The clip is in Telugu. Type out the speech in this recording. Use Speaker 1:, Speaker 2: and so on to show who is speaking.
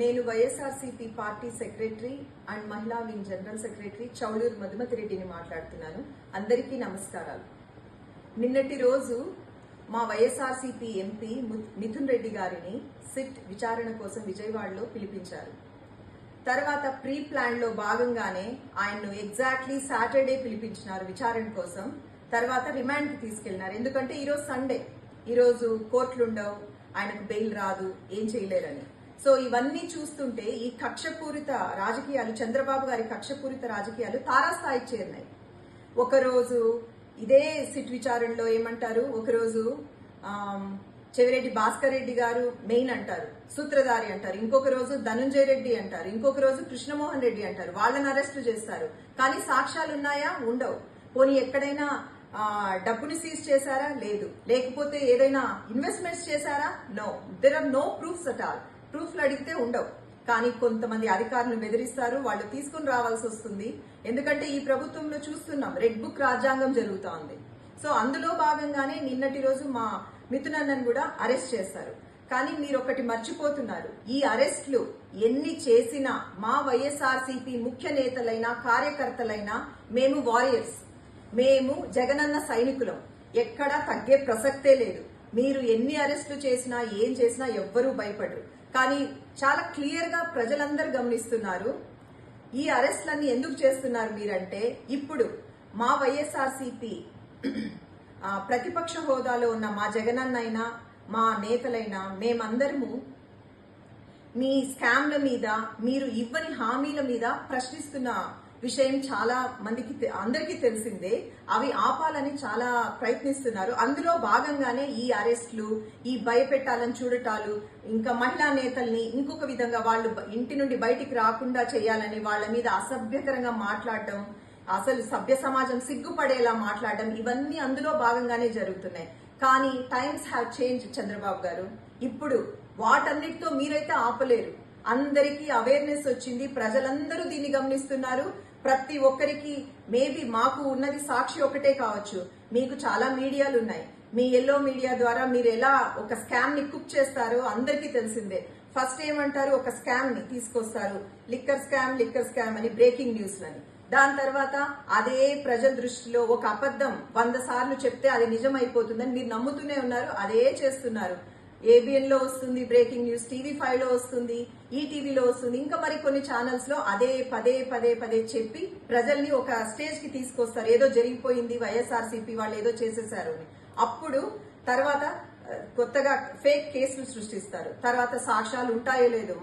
Speaker 1: నేను YSRCP party secretary and Mahila wing general secretary Chowluru Madhumathi రెడ్డిని మాట్లాడుతున్నాను. అందరికీ నమస్కారాలు. నిన్నటి రోజు మా వైఎస్ఆర్సీపీ ఎంపీ మిథున్ రెడ్డి గారిని సిట్ విచారణ కోసం విజయవాడలో పిలిపించారు. తర్వాత ప్రీ ప్లాన్లో భాగంగానే ఆయన్ను ఎగ్జాక్ట్లీ సాటర్డే పిలిపించినారు విచారణ కోసం. తర్వాత రిమాండ్కి తీసుకెళ్ళినారు ఎందుకంటే ఈరోజు సండే. ఈరోజు కోర్టులుండవు. ఆయనకు బెయిల్ రాదు. ఏం చేయలేరని. సో ఇవన్నీ చూస్తుంటే ఈ కక్షపూరిత రాజకీయాలు చంద్రబాబు గారి కక్షపూరిత రాజకీయాలు తారాస్థాయికి చేరినాయి. ఒకరోజు ఇదే సిట్ విచారణలో ఏమంటారు? ఒకరోజు చెవిరెడ్డి భాస్కర్ రెడ్డి గారు మెయిన్ అంటారు సూత్రధారి అంటారు. ఇంకొక రోజు ధనుంజయ రెడ్డి అంటారు. ఇంకొక రోజు కృష్ణమోహన్ రెడ్డి అంటారు. వాళ్ళని అరెస్ట్ చేస్తారు. కానీ సాక్ష్యాలు ఉన్నాయా ఉండవు. పోనీ ఎక్కడైనా డబ్బుని సీజ్ చేశారా? లేదు. లేకపోతే ఏదైనా ఇన్వెస్ట్మెంట్స్ చేశారా? No. There are no proofs at all. ప్రూఫ్లు అడిగితే ఉండవు. కానీ కొంతమంది అధికారులు బెదిరిస్తారు వాళ్ళు తీసుకుని రావాల్సి వస్తుంది. ఎందుకంటే ఈ ప్రభుత్వంలో చూస్తున్నాం రెడ్ బుక్ రాజ్యాంగం జరుగుతూ ఉంది సో అందులో భాగంగానే నిన్నటి రోజు మా మిథునన్నను కూడా అరెస్ట్ చేస్తారు కానీ మీరు ఒకటి మర్చిపోతున్నారు ఈ అరెస్ట్లు ఎన్ని చేసినా మా వైఎస్ఆర్సీపీ ముఖ్య నేతలైన కార్యకర్తలైనా మేము వారియర్స్. మేము జగనన్న సైనికులం. ఎక్కడా తగ్గే ప్రసక్తే లేదు. మీరు ఎన్ని అరెస్టులు చేసినా ఏం చేసినా ఎవ్వరూ భయపడరు. కానీ చాలా క్లియర్గా ప్రజలందరూ గమనిస్తున్నారు. ఈ అరెస్ట్లన్నీ ఎందుకు చేస్తున్నారు మీరంటే ఇప్పుడు మా వైఎస్ఆర్సీపీ ప్రతిపక్ష హోదాలో ఉన్న మా జగనన్నైనా మా నేతలైనా మేమందరము మీ స్కామ్ల మీద మీరు ఇవ్వని హామీల మీద ప్రశ్నిస్తున్న విషయం చాలా మందికి అందరికీ తెలిసిందే. అవి ఆపాలని చాలా ప్రయత్నిస్తున్నారు. అందులో భాగంగానే ఈ అరెస్ట్లు ఈ భయపెట్టాలని చూడటాలు ఇంకా మహిళా నేతల్ని ఇంకొక విధంగా వాళ్ళు ఇంటి నుండి బయటికి రాకుండా చేయాలని వాళ్ళ మీద అసభ్యకరంగా మాట్లాడటం అసలు సభ్య సమాజం సిగ్గుపడేలా మాట్లాడడం ఇవన్నీ అందులో భాగంగానే జరుగుతున్నాయి. కానీ టైమ్స్ హ్యావ్ చేంజ్ చంద్రబాబు గారు. ఇప్పుడు వాటన్నిటితో మీరైతే ఆపలేరు. అందరికీ అవేర్నెస్ వచ్చింది. ప్రజలందరూ దీన్ని గమనిస్తున్నారు. ప్రతి ఒక్కరికి మేబీ మాకు ఉన్నది సాక్షి ఒకటే కావచ్చు. మీకు చాలా మీడియాలు ఉన్నాయి. మీ ఎల్లో మీడియా ద్వారా మీరు ఎలా ఒక స్కామ్ని కుక్ చేస్తారో అందరికీ తెలిసిందే. ఫస్ట్ ఏమంటారు? ఒక స్కామ్ని తీసుకొస్తారు. లిక్కర్ స్కామ్ లిక్కర్ స్కామ్ అని బ్రేకింగ్ న్యూస్ అని దాని తర్వాత అదే ప్రజల దృష్టిలో ఒక అబద్ధం వంద సార్లు చెప్తే అది నిజం అయిపోతుందని మీరు నమ్ముతూనే ఉన్నారు. అదే చేస్తున్నారు. ఏబిఎన్లో వస్తుంది బ్రేకింగ్ న్యూస్ టీవీ ఫైవ్లో వస్తుంది ఈటీవీలో వస్తుంది ఇంకా మరి కొన్ని ఛానల్స్లో అదే పదే పదే పదే చెప్పి ప్రజల్ని ఒక స్టేజ్కి తీసుకొస్తారు. ఏదో జరిగిపోయింది వైఎస్ఆర్సీపీ వాళ్ళు ఏదో చేసేసారు అని. అప్పుడు తర్వాత కొత్తగా ఫేక్ కేసులు సృష్టిస్తారు. తర్వాత సాక్ష్యాలు ఉంటాయో లేదో